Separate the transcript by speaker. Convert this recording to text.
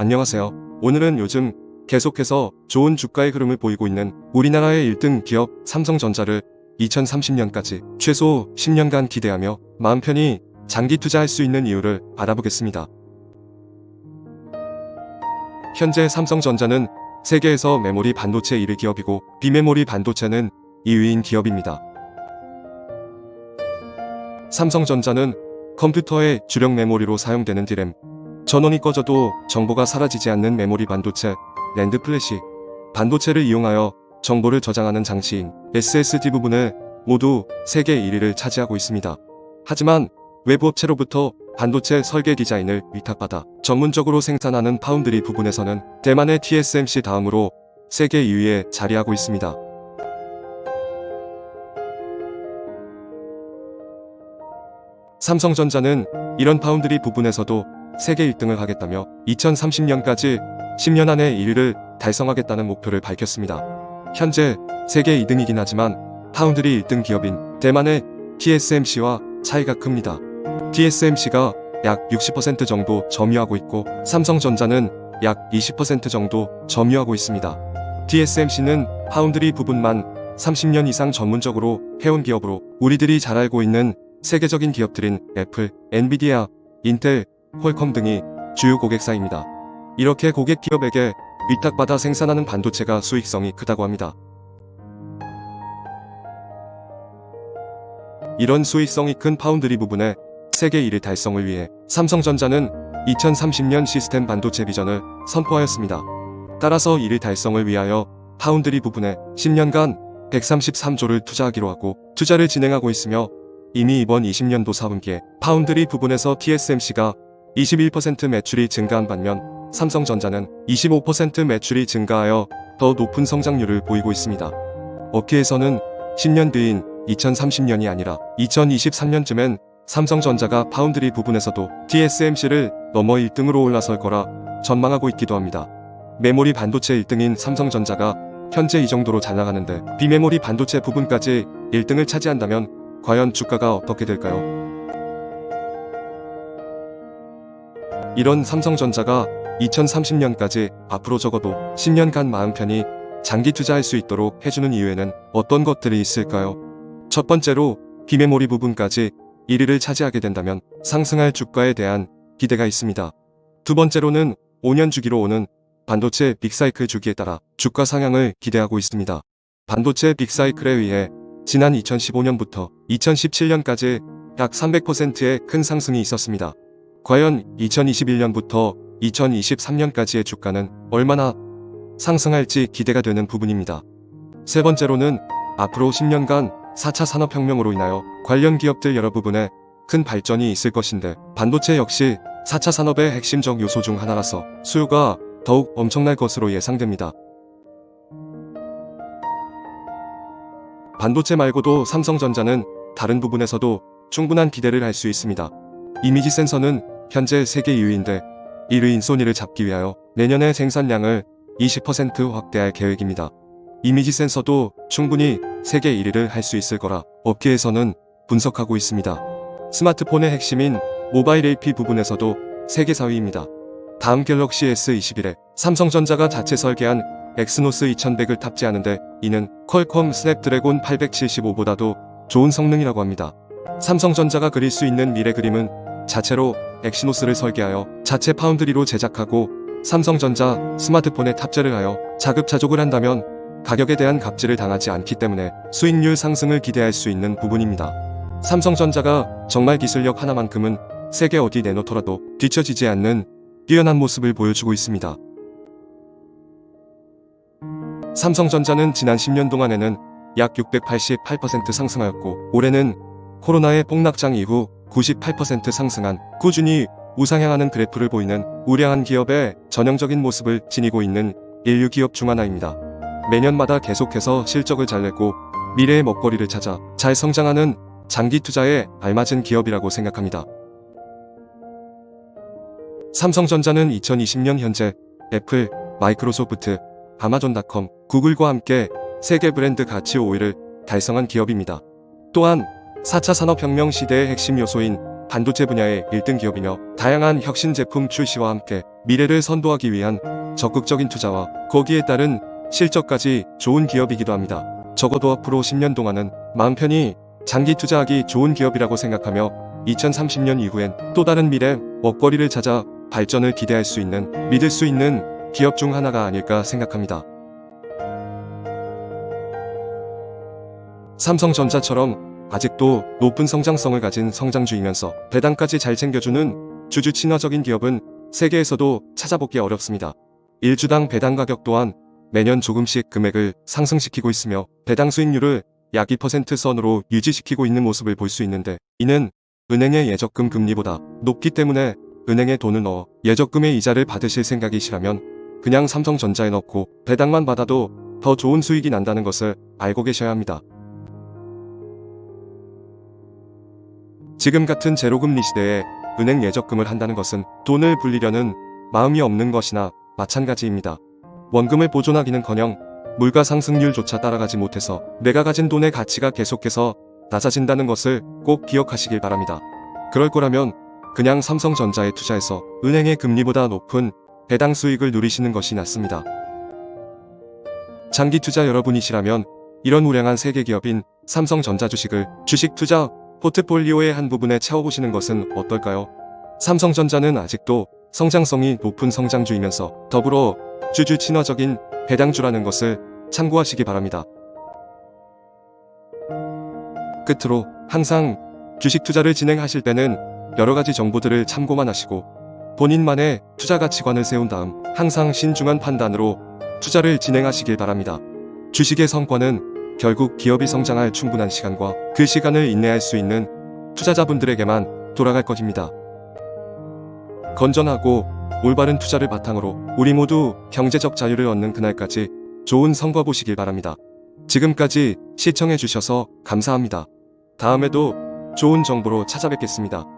Speaker 1: 안녕하세요. 오늘은 요즘 계속해서 좋은 주가의 흐름을 보이고 있는 우리나라의 1등 기업 삼성전자를 2030년까지 최소 10년간 기대하며 마음 편히 장기 투자할 수 있는 이유를 알아보겠습니다. 현재 삼성전자는 세계에서 메모리 반도체 1위 기업이고 비메모리 반도체는 2위인 기업입니다. 삼성전자는 컴퓨터의 주력 메모리로 사용되는 디램, 전원이 꺼져도 정보가 사라지지 않는 메모리 반도체, 랜드 플래시, 반도체를 이용하여 정보를 저장하는 장치인 SSD 부분을 모두 세계 1위를 차지하고 있습니다. 하지만 외부 업체로부터 반도체 설계 디자인을 위탁받아 전문적으로 생산하는 파운드리 부분에서는 대만의 TSMC 다음으로 세계 2위에 자리하고 있습니다. 삼성전자는 이런 파운드리 부분에서도 세계 1등을 하겠다며 2030년까지 10년 안에 1위를 달성하겠다는 목표를 밝혔습니다. 현재 세계 2등이긴 하지만 파운드리 1등 기업인 대만의 TSMC와 차이가 큽니다. TSMC가 약 60% 정도 점유하고 있고 삼성전자는 약 20% 정도 점유하고 있습니다. TSMC는 파운드리 부분만 30년 이상 전문적으로 해온 기업으로 우리들이 잘 알고 있는 세계적인 기업들인 애플, 엔비디아, 인텔, 퀄컴 등이 주요 고객사입니다. 이렇게 고객 기업에게 위탁받아 생산하는 반도체가 수익성이 크다고 합니다. 이런 수익성이 큰 파운드리 부분에 세계 1위 달성을 위해 삼성전자는 2030년 시스템 반도체 비전을 선포하였습니다. 따라서 1위 달성을 위하여 파운드리 부분에 10년간 133조를 투자하기로 하고 투자를 진행하고 있으며 이미 이번 20년도 4분기에 파운드리 부분에서 TSMC가 21% 매출이 증가한 반면 삼성전자는 25% 매출이 증가하여 더 높은 성장률을 보이고 있습니다. 업계에서는 10년 뒤인 2030년이 아니라 2023년쯤엔 삼성전자가 파운드리 부분에서도 TSMC를 넘어 1등으로 올라설 거라 전망하고 있기도 합니다. 메모리 반도체 1등인 삼성전자가 현재 이 정도로 잘 나가는데 비메모리 반도체 부분까지 1등을 차지한다면 과연 주가가 어떻게 될까요? 이런 삼성전자가 2030년까지 앞으로 적어도 10년간 마음 편히 장기 투자할 수 있도록 해주는 이유에는 어떤 것들이 있을까요? 첫 번째로 비메모리 부분까지 1위를 차지하게 된다면 상승할 주가에 대한 기대가 있습니다. 두 번째로는 5년 주기로 오는 반도체 빅사이클 주기에 따라 주가 상향을 기대하고 있습니다. 반도체 빅사이클에 의해 지난 2015년부터 2017년까지 약 300%의 큰 상승이 있었습니다. 과연 2021년부터 2023년까지의 주가는 얼마나 상승할지 기대가 되는 부분입니다. 세 번째로는 앞으로 10년간 4차 산업혁명으로 인하여 관련 기업들 여러 부분에 큰 발전이 있을 것인데 반도체 역시 4차 산업의 핵심적 요소 중 하나라서 수요가 더욱 엄청날 것으로 예상됩니다. 반도체 말고도 삼성전자는 다른 부분에서도 충분한 기대를 할 수 있습니다. 이미지 센서는 현재 세계 2위인데 1위인 소니를 잡기 위하여 내년에 생산량을 20% 확대할 계획입니다. 이미지 센서도 충분히 세계 1위를 할 수 있을 거라 업계에서는 분석하고 있습니다. 스마트폰의 핵심인 모바일 AP 부분에서도 세계 4위입니다. 다음 갤럭시 S21에 삼성전자가 자체 설계한 엑스노스 2100을 탑재하는데 이는 퀄컴 스냅드래곤 875보다도 좋은 성능이라고 합니다. 삼성전자가 그릴 수 있는 미래 그림은 자체로 엑시노스를 설계하여 자체 파운드리로 제작하고 삼성전자 스마트폰에 탑재를 하여 자급자족을 한다면 가격에 대한 갑질을 당하지 않기 때문에 수익률 상승을 기대할 수 있는 부분입니다. 삼성전자가 정말 기술력 하나만큼은 세계 어디 내놓더라도 뒤처지지 않는 뛰어난 모습을 보여주고 있습니다. 삼성전자는 지난 10년 동안에는 약 688% 상승하였고 올해는 코로나의 폭락장 이후 98% 상승한 꾸준히 우상향하는 그래프를 보이는 우량한 기업의 전형적인 모습을 지니고 있는 인류 기업 중 하나입니다. 매년마다 계속해서 실적을 잘 내고 미래의 먹거리를 찾아 잘 성장하는 장기 투자에 알맞은 기업이라고 생각합니다. 삼성전자는 2020년 현재 애플, 마이크로소프트, 아마존닷컴, 구글과 함께 세계 브랜드 가치 5위를 달성한 기업입니다. 또한 4차 산업혁명 시대의 핵심 요소인 반도체 분야의 1등 기업이며 다양한 혁신 제품 출시와 함께 미래를 선도하기 위한 적극적인 투자와 거기에 따른 실적까지 좋은 기업이기도 합니다. 적어도 앞으로 10년 동안은 마음 편히 장기 투자하기 좋은 기업이라고 생각하며 2030년 이후엔 또 다른 미래 먹거리를 찾아 발전을 기대할 수 있는 믿을 수 있는 기업 중 하나가 아닐까 생각합니다. 삼성전자처럼 아직도 높은 성장성을 가진 성장주이면서 배당까지 잘 챙겨주는 주주 친화적인 기업은 세계에서도 찾아보기 어렵습니다. 1주당 배당 가격 또한 매년 조금씩 금액을 상승시키고 있으며 배당 수익률을 약 2% 선으로 유지시키고 있는 모습을 볼 수 있는데 이는 은행의 예적금 금리보다 높기 때문에 은행에 돈을 넣어 예적금의 이자를 받으실 생각이시라면 그냥 삼성전자에 넣고 배당만 받아도 더 좋은 수익이 난다는 것을 알고 계셔야 합니다. 지금 같은 제로금리 시대에 은행 예적금을 한다는 것은 돈을 불리려는 마음이 없는 것이나 마찬가지입니다. 원금을 보존하기는커녕 물가 상승률조차 따라가지 못해서 내가 가진 돈의 가치가 계속해서 낮아진다는 것을 꼭 기억하시길 바랍니다. 그럴 거라면 그냥 삼성전자에 투자해서 은행의 금리보다 높은 배당 수익을 누리시는 것이 낫습니다. 장기 투자 여러분이시라면 이런 우량한 세계 기업인 삼성전자 주식을 주식 투자 포트폴리오의 한 부분에 채워보시는 것은 어떨까요? 삼성전자는 아직도 성장성이 높은 성장주이면서 더불어 주주 친화적인 배당주라는 것을 참고하시기 바랍니다. 끝으로 항상 주식 투자를 진행하실 때는 여러 가지 정보들을 참고만 하시고 본인만의 투자 가치관을 세운 다음 항상 신중한 판단으로 투자를 진행하시길 바랍니다. 주식의 성과는 결국 기업이 성장할 충분한 시간과 그 시간을 인내할 수 있는 투자자분들에게만 돌아갈 것입니다. 건전하고 올바른 투자를 바탕으로 우리 모두 경제적 자유를 얻는 그날까지 좋은 성과 보시길 바랍니다. 지금까지 시청해주셔서 감사합니다. 다음에도 좋은 정보로 찾아뵙겠습니다.